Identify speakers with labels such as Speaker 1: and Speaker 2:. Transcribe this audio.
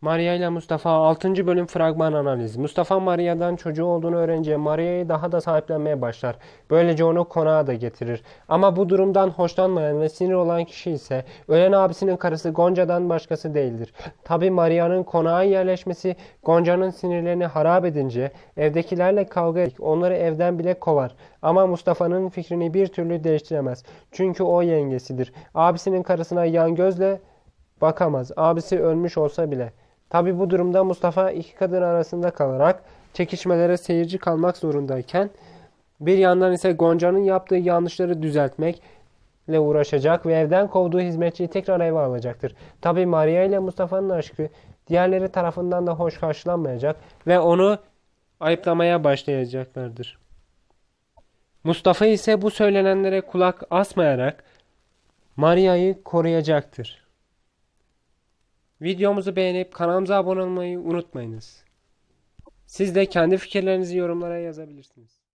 Speaker 1: Maria ile Mustafa 6. bölüm fragman analiz. Mustafa Maria'dan çocuğu olduğunu öğrenince Maria'yı daha da sahiplenmeye başlar. Böylece onu konağa da getirir. Ama bu durumdan hoşlanmayan ve sinir olan kişi ise ölen abisinin karısı Gonca'dan başkası değildir. Tabi Maria'nın konağa yerleşmesi Gonca'nın sinirlerini harap edince evdekilerle kavga edip onları evden bile kovar. Ama Mustafa'nın fikrini bir türlü değiştiremez. Çünkü o yengesidir. Abisinin karısına yan gözle bakamaz. Abisi ölmüş olsa bile. Tabi bu durumda Mustafa iki kadın arasında kalarak çekişmelere seyirci kalmak zorundayken bir yandan ise Gonca'nın yaptığı yanlışları düzeltmekle uğraşacak ve evden kovduğu hizmetçiyi tekrar eve alacaktır. Tabi Maria ile Mustafa'nın aşkı diğerleri tarafından da hoş karşılanmayacak ve onu ayıplamaya başlayacaklardır. Mustafa ise bu söylenenlere kulak asmayarak Maria'yı koruyacaktır. Videomuzu beğenip kanalımıza abone olmayı unutmayınız. Siz de kendi fikirlerinizi yorumlara yazabilirsiniz.